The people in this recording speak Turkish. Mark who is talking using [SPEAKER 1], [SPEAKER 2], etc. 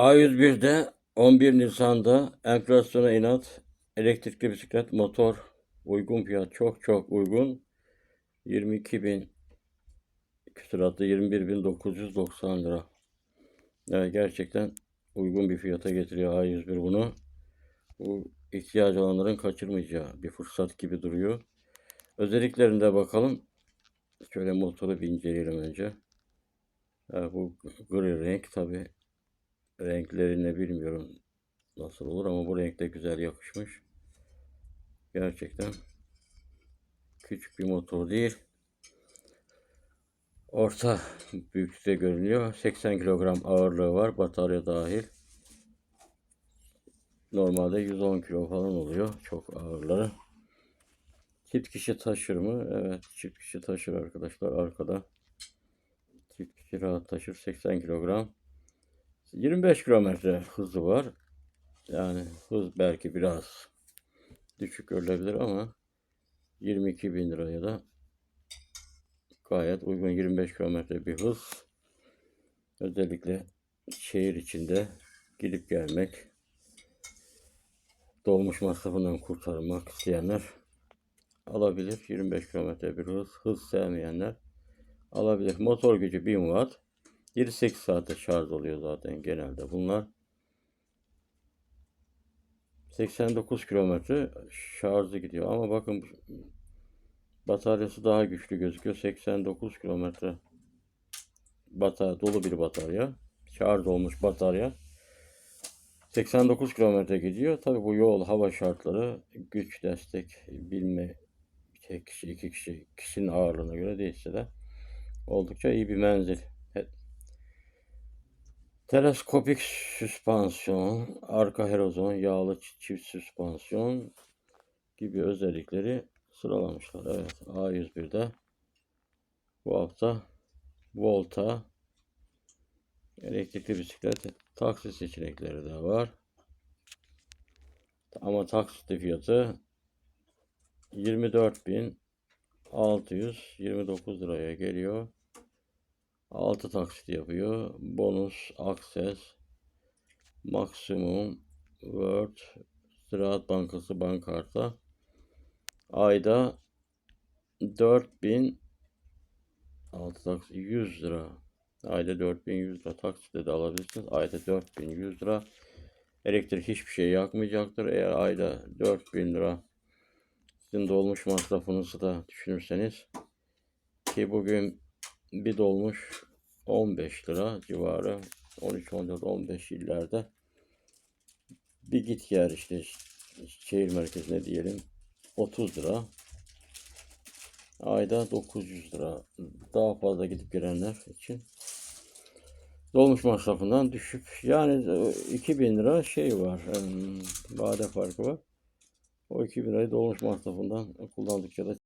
[SPEAKER 1] A101'de 11 Nisan'da enflasyona inat elektrikli bisiklet motor uygun fiyat çok çok uygun 22 bin küsuratlı 21.990 lira. Yani gerçekten uygun bir fiyata getiriyor A101 bunu. Bu ihtiyacı olanların kaçırmayacağı bir fırsat gibi duruyor. Özelliklerine bakalım. Şöyle motoru bir inceleyelim önce. Ha, bu gri renk tabi renklerini bilmiyorum nasıl olur ama bu renkte güzel yakışmış. Gerçekten küçük bir motor değil. Orta büyüklükte görünüyor. 80 kilogram ağırlığı var. Batarya dahil. Normalde 110 kilo falan oluyor. Çok ağırları. Çift kişi taşır mı? Evet. Çift kişi taşır arkadaşlar. Arkada. Çift kişi rahat taşır. 80 kilogram. 25 kilometre hızı var. Yani hız belki biraz düşük görülebilir ama 22 bin liraya da gayet uygun 25 kilometre bir hız. Özellikle şehir içinde gidip gelmek, dolmuş masrafından kurtarmak isteyenler alabilir. 25 kilometre bir hız. Hız sevmeyenler alabilir. Motor gücü 1000 watt. 7-8 saate şarj oluyor zaten genelde bunlar. 89 kilometre şarjı gidiyor ama bakın bataryası daha güçlü gözüküyor. 89 kilometre batarya dolu bir batarya. Şarj olmuş batarya. 89 kilometre gidiyor. Tabi bu yol, hava şartları, güç, destek, bilme, tek kişi, iki kişi, kişinin ağırlığına göre değişse de oldukça iyi bir menzil. Teleskopik süspansiyon, arka herozon, yağlı çi- çift süspansiyon gibi özellikleri sıralamışlar. Evet, A101'de bu hafta Volta elektrikli bisiklet taksi seçenekleri de var. Ama taksitli fiyatı 24.629 liraya geliyor. 6 taksit yapıyor. Bonus, Access, Maksimum, Word, Ziraat Bankası bankarta. Ayda 4000 6 taksit 100 lira. Ayda 4100 lira taksitle de alabilirsiniz. Ayda 4100 lira. Elektrik hiçbir şey yakmayacaktır. Eğer ayda 4000 lira sizin dolmuş masrafınızı da düşünürseniz ki bugün bir dolmuş 15 lira civarı 13 14 15 illerde. Bir git gel işte şehir merkezine diyelim 30 lira. Ayda 900 lira. Daha fazla gidip gelenler için dolmuş masrafından düşük yani e, 2000 lira şey var em, vade farkı var. O 2000 lirayı dolmuş masrafından kullandıkça da